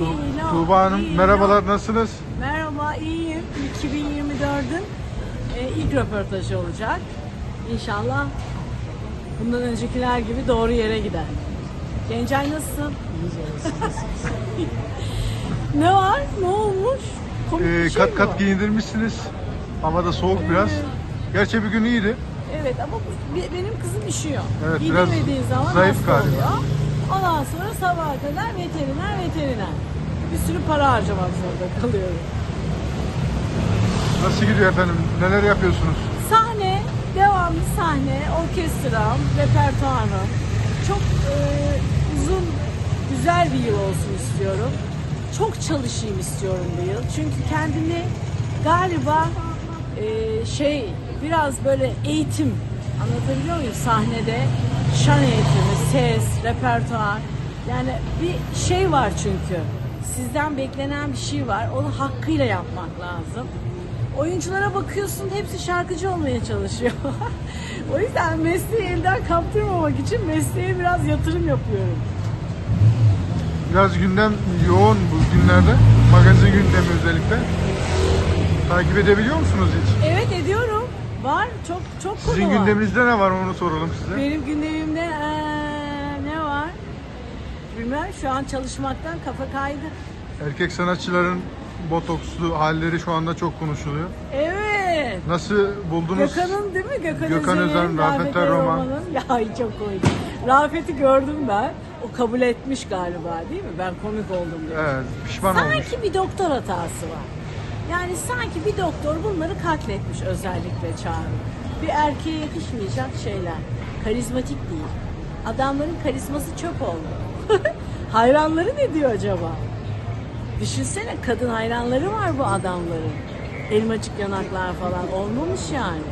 Lilo, Tuğba Hanım Lilo. merhabalar nasılsınız? Merhaba, iyiyim. 2024'ün e, ilk röportajı olacak. İnşallah bundan öncekiler gibi doğru yere gider. Gencay nasılsın? ne var? Ne olmuş? Komik Ee, bir şey kat mi kat giyindirmişsiniz. Havada soğuk biraz. Gerçi bir gün iyiydi. Evet ama bu- be- benim kızım üşüyor. Evet, biraz Giydirmediğin zaman zayıf hasta galiba. oluyor. Ondan sonra sabaha kadar veteriner veteriner. Bir sürü para harcamak zorunda kalıyorum. Nasıl gidiyor efendim? Neler yapıyorsunuz? Sahne, devamlı sahne, orkestram, repertuarım. Çok e, uzun, güzel bir yıl olsun istiyorum. Çok çalışayım istiyorum bu yıl. Çünkü kendimi galiba e, şey biraz böyle eğitim anlatabiliyor muyum sahnede? Şan eğitimi, ses, repertuar. Yani bir şey var çünkü. Sizden beklenen bir şey var. Onu hakkıyla yapmak lazım. Oyunculara bakıyorsun hepsi şarkıcı olmaya çalışıyor. o yüzden mesleği elden kaptırmamak için mesleğe biraz yatırım yapıyorum. Biraz gündem yoğun bu günlerde. Magazin gündemi özellikle. Takip edebiliyor musunuz hiç? Evet ediyorum. Var çok çok konu Sizin var. gündeminizde ne var onu soralım size. Benim gündemimde var? Bilmem şu an çalışmaktan kafa kaydı. Erkek sanatçıların botokslu halleri şu anda çok konuşuluyor. Evet. Nasıl buldunuz? Gökhan'ın değil mi? Gökhan, Gökhan Özen, Rafet. Roman'ın. Ya çok komik. Rafet'i gördüm ben. O kabul etmiş galiba değil mi? Ben komik oldum diyor. Evet, pişman olmuş. Sanki bir doktor hatası var. Yani sanki bir doktor bunları katletmiş özellikle Çağrı. Bir erkeğe yakışmayacak şeyler. Karizmatik değil. Adamların karizması çöp oldu. Hayranları ne diyor acaba? Düşünsene kadın hayranları var bu adamların. Elmacık yanaklar falan olmamış yani.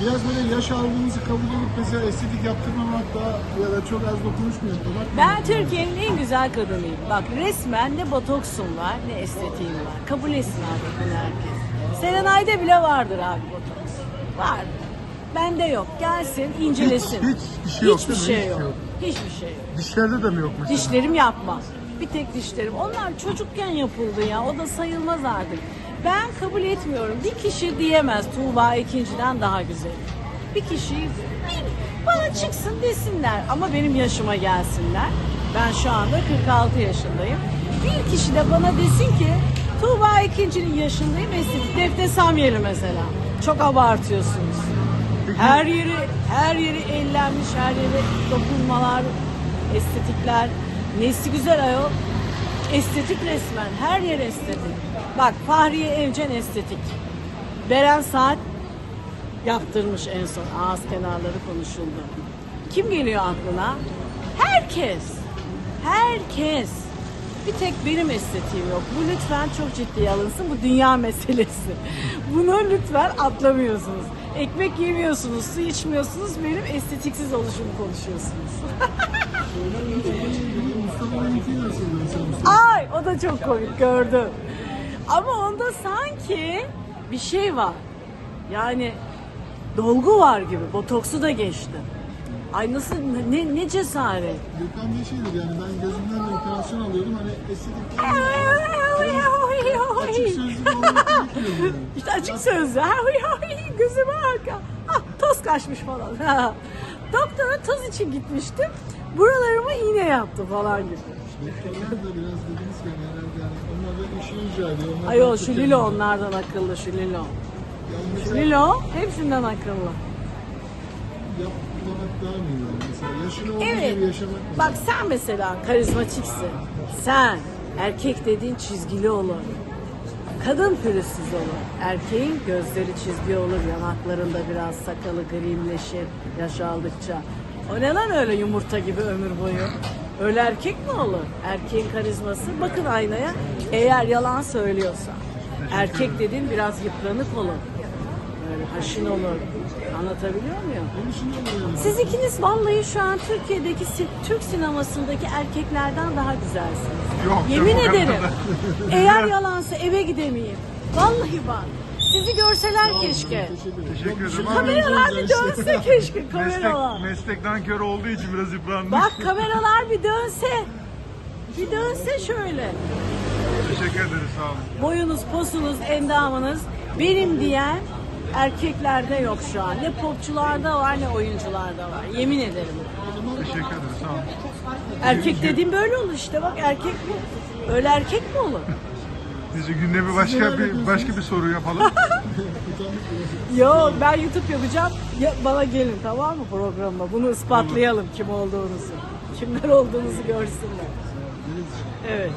Biraz böyle yaş algınızı kabul edip mesela estetik yaptırmamak da ya da çok az dokunuş mu yapmak? Ben Türkiye'nin en güzel kadınıyım. Bak resmen ne botoksum var ne estetiğim var. Kabul etsin abi bunu herkes. Serenay'da bile vardır abi botoks. Var. Bende yok. Gelsin incelesin. Hiç- hiçbir şey yok Hiçbir değil mi? şey yok. şey yok. Hiçbir şey yok. Dişlerde de mi yok mesela? Dişlerim yapmaz. Bir tek dişlerim. Onlar çocukken yapıldı ya. O da sayılmaz artık. Ben kabul etmiyorum. Bir kişi diyemez Tuğba ikinciden daha güzel. Bir kişi bir- bana çıksın desinler. Ama benim yaşıma gelsinler. Ben şu anda 46 yaşındayım. Bir kişi de bana desin ki Tuğba ikincinin yaşındayım. Estetik defne Samyeli mesela. Çok abartıyorsunuz. Her yeri her yeri ellenmiş, her yeri dokunmalar, estetikler. Nesi güzel ayol. Estetik resmen. Her yer estetik. Bak Fahriye Evcen estetik. Beren Saat yaptırmış en son. Ağız kenarları konuşuldu. Kim geliyor aklına? Herkes. Herkes. Bir tek benim estetiğim yok. Bu lütfen çok ciddiye alınsın. Bu dünya meselesi. Bunu lütfen atlamıyorsunuz. Ekmek yemiyorsunuz, su içmiyorsunuz. Benim estetiksiz oluşumu konuşuyorsunuz. Ay o da çok komik gördüm. Ama onda sanki bir şey var. Yani dolgu var gibi. Botoksu da geçti. Ay nasıl ne, ne cesaret. Gökhan Bey şeydir yani ben gözümden de operasyon alıyordum hani estetik açık sözlü olmak gerekmiyor yani. İşte açık sözlü. Gözüme arka. Ah toz kaçmış falan. Doktora toz için gitmiştim. Buralarıma iğne yaptı falan gibi. Doktorlar da biraz dediniz ki herhalde yani işi icra ediyor. Ayol şu. Lilo onlardan akıllı şu Lilo. Şu Lilo hepsinden akıllı. yapmamak daha mı iyi yani mesela yaşını olduğu Evet. gibi yaşamak mı? Bak sen mesela karizmatiksin. Sen erkek dediğin çizgili olur. Kadın pürüzsüz olur. Erkeğin gözleri çizgi olur. Yanaklarında biraz sakalı grimleşir yaş aldıkça. O ne lan öyle yumurta gibi ömür boyu? Öyle erkek mi olur? Erkeğin karizması. Bakın aynaya. Eğer yalan söylüyorsa. Erkek dediğin biraz yıpranık olur. Böyle haşin olur. Anlatabiliyor muyum? Siz ikiniz vallahi şu an Türkiye'deki si- Türk sinemasındaki erkeklerden daha güzelsiniz. Yok, Yemin yok, o ederim. Eğer yalansa eve gidemeyeyim. Vallahi bak. Sizi görseler keşke. Teşekkür ederim. Ederim. şey Kameralar bir dönse keşke Meslek, kameralar. meslekten kör olduğu için biraz yıpranmış. Bak kameralar bir dönse. Bir dönse şöyle. Teşekkür ederiz sağ olun. Boyunuz, posunuz, endamınız benim diyen erkeklerde yok şu an. Ne popçularda var ne oyuncularda var. Yemin ederim. Teşekkür ederiz sağ olun. Erkek dediğim böyle olur işte bak erkek bu. Öyle erkek mi olur? Biz gündemi başka bir başka bir soru yapalım. Yo ben YouTube yapacağım. Ya, bana gelin tamam mı programa? Bunu ispatlayalım kim olduğunuzu. Kimler olduğunuzu görsünler. Evet.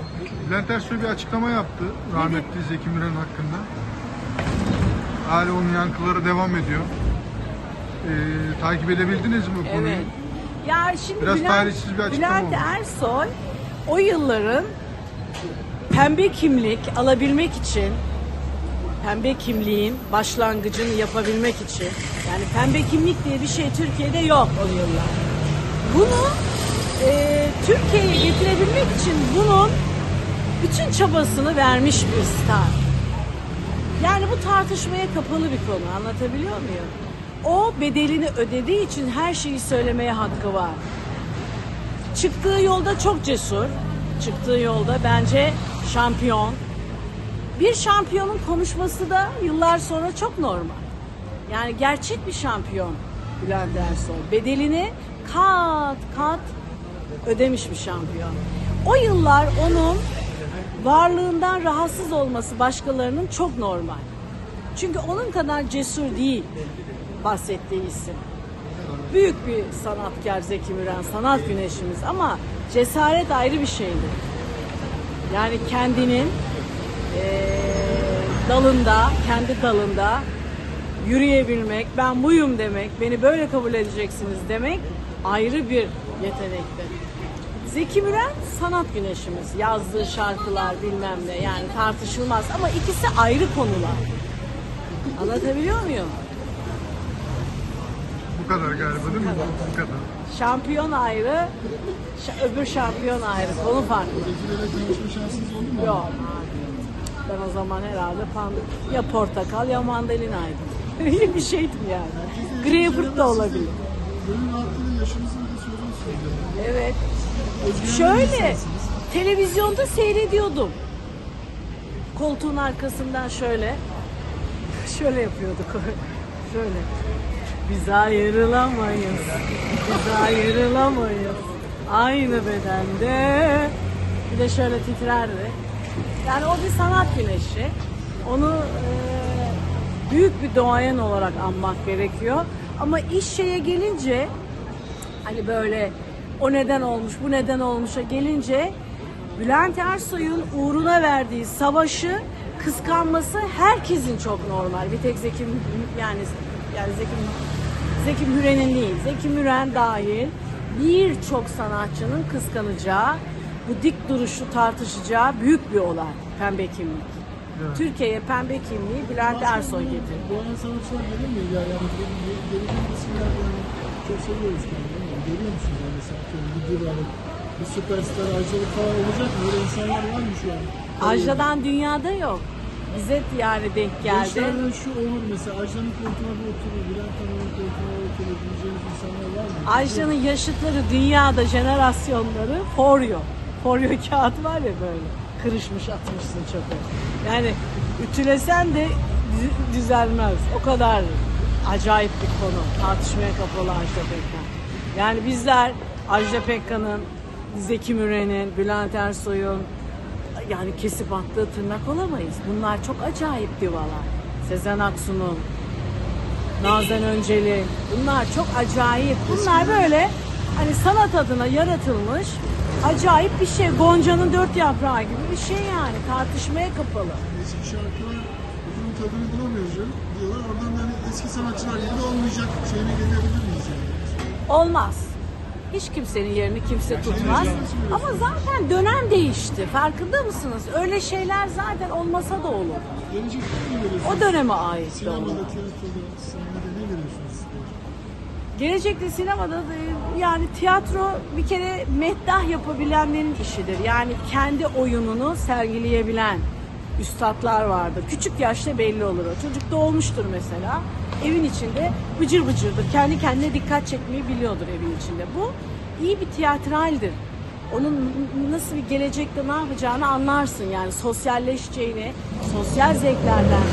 Bülent Ersoy bir açıklama yaptı rahmetli Zeki Müren hakkında. Hala onun yankıları devam ediyor. Ee, takip edebildiniz mi bu konuyu? Evet. Ya şimdi Biraz Bülent, bir açıklama Bülent olmuş. Ersoy o yılların pembe kimlik alabilmek için pembe kimliğin başlangıcını yapabilmek için yani pembe kimlik diye bir şey Türkiye'de yok o yıllar. Bunu e, Türkiye'ye getirebilmek için bunun bütün çabasını vermiş bir star. Yani bu tartışmaya kapalı bir konu. Anlatabiliyor muyum? O bedelini ödediği için her şeyi söylemeye hakkı var. Çıktığı yolda çok cesur. Çıktığı yolda bence şampiyon. Bir şampiyonun konuşması da yıllar sonra çok normal. Yani gerçek bir şampiyon Bülent Ersoy. Bedelini kat kat ödemiş bir şampiyon. O yıllar onun varlığından rahatsız olması başkalarının çok normal. Çünkü onun kadar cesur değil bahsettiği isim. Büyük bir sanatkar Zeki Müren, sanat güneşimiz ama cesaret ayrı bir şeydir. Yani kendinin eee, dalında, kendi dalında yürüyebilmek, ben buyum demek, beni böyle kabul edeceksiniz demek ayrı bir yetenektir. Zeki Müren sanat güneşimiz. Yazdığı şarkılar bilmem ne yani tartışılmaz ama ikisi ayrı konular. Anlatabiliyor muyum? Bu kadar galiba değil mi? Bu kadar. Şampiyon ayrı, şa- öbür şampiyon ayrı. Konu farklı. Zekilere tanışma şansınız oldu mu? Yok. Ben o zaman herhalde pan ya portakal ya mandalinaydım. Öyle bir şeydim yani. Greyfurt da olabilir. Gönül rahatlığıyla bir. Evet. Şöyle televizyonda seyrediyordum. Koltuğun arkasından şöyle şöyle yapıyorduk. şöyle. Biz ayrılamayız. Biz ayrılamayız. Aynı bedende. Bir de şöyle titrerdi. Yani o bir sanat güneşi. Onu e, büyük bir doğayan olarak anmak gerekiyor. Ama iş şeye gelince hani böyle o neden olmuş, bu neden olmuşa gelince Bülent Ersoy'un uğruna verdiği savaşı kıskanması herkesin çok normal. Bir tek Zeki yani yani Zeki Zeki Müren'in değil. Zeki Müren dahil birçok sanatçının kıskanacağı, bu dik duruşu tartışacağı büyük bir olay pembe kimlik. Evet. Türkiye'ye pembe kimliği Bülent Ersoy getirdi. Bu arada sanatçılar gelir mi? Yani, yani çok seviyoruz kendilerini. Görüyor musunuz? Yani sanki bir divan, bir süperstar, ayrıcalık falan olacak mı? Böyle insanlar var mı şu an? Ajda'dan dünyada yok. Bize yani denk geldi. Gençlerden şu olur mesela Ajda'nın koltuğuna bir oturur, Bülent Hanım'ın koltuğuna oturur diyeceğiniz insanlar var mı? Ajda'nın yaşıtları dünyada jenerasyonları foryo. Foryo kağıt var ya böyle. Kırışmış atmışsın çöpe. Yani ütülesen de dü- düzelmez. O kadar acayip bir konu. Tartışmaya kapalı Ajda Pekkan. Yani bizler Ajda Pekkan'ın, Zeki Müren'in, Bülent Ersoy'un yani kesip attığı tırnak olamayız. Bunlar çok acayip divalar. Sezen Aksu'nun, Nazan Önceli. Bunlar çok acayip. Bunlar böyle hani sanat adına yaratılmış acayip bir şey. Gonca'nın dört yaprağı gibi bir şey yani. Tartışmaya kapalı. Eski şarkılar bunun tadını bulamıyoruz diyorlar. Oradan da hani eski sanatçılar gibi olmayacak şeyine gelebilir miyiz yani? Olmaz. Hiç kimsenin yerini kimse tutmaz. Ama zaten dönem değişti. Farkında mısınız? Öyle şeyler zaten olmasa da olur. Gelecekte ne görüyorsunuz? O döneme ait Sinemada, tiyatroda, sahnede ne görüyorsunuz? Gelecekte sinemada da yani tiyatro bir kere meddah yapabilenlerin işidir. Yani kendi oyununu sergileyebilen üstadlar vardır. Küçük yaşta belli olur o. Çocuk doğmuştur mesela. Evin içinde bıcır bıcırdır. Kendi kendine dikkat çekmeyi biliyordur evin içinde. Bu iyi bir tiyatraldir. onun nasıl bir gelecekte ne yapacağını anlarsın. Yani sosyalleşeceğini, sosyal zevklerden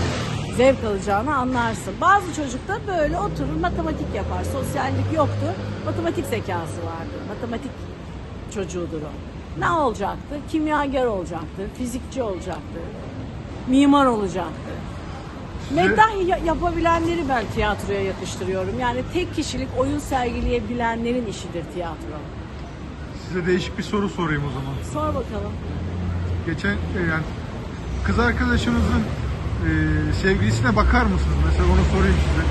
zevk alacağını anlarsın. Bazı çocuk da böyle oturur matematik yapar. Sosyallik yoktu. Matematik zekası vardı. Matematik çocuğudur o. Ne olacaktı? Kimyager olacaktı, fizikçi olacaktı, mimar olacaktı. Meddah ya- yapabilenleri ben tiyatroya yakıştırıyorum. Yani tek kişilik oyun sergileyebilenlerin işidir tiyatro. Size değişik bir soru sorayım o zaman. Sor bakalım. Geçen e, yani kız arkadaşınızın e, sevgilisine bakar mısınız? Mesela onu sorayım size.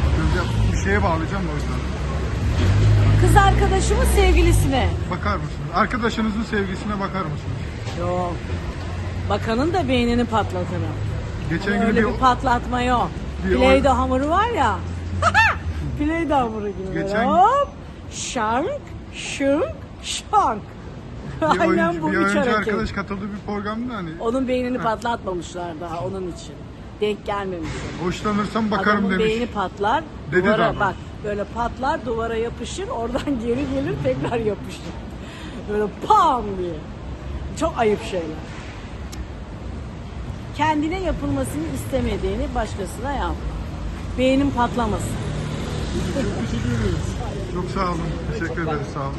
Bir şeye bağlayacağım da o yüzden. Kız arkadaşımın sevgilisine. Bakar mısınız? Arkadaşınızın sevgilisine bakar mısınız? Yok. Bakanın da beynini patlatırım. Geçen Ama gün öyle bir, bir patlatma yok. bir Play-Doh hamuru var ya. Play-Doh hamuru gibi Geçen- hop. Şank, şunk, şank. Aynen oyuncu, bu bir üç oyuncu hareket. arkadaş katıldığı bir programda hani Onun beynini patlatmamışlar daha onun için. Denk gelmemiş. hoşlanırsam bakarım Adamın demiş. beyni patlar, Dedi duvara daha bak böyle patlar, duvara yapışır, oradan geri gelir tekrar yapışır. Böyle pam diye. Çok ayıp şeyler. Kendine yapılmasını istemediğini başkasına yap. Beynin patlamasın. Çok teşekkür ederiz. Çok sağ olun. Teşekkür ederiz. Sağ olun.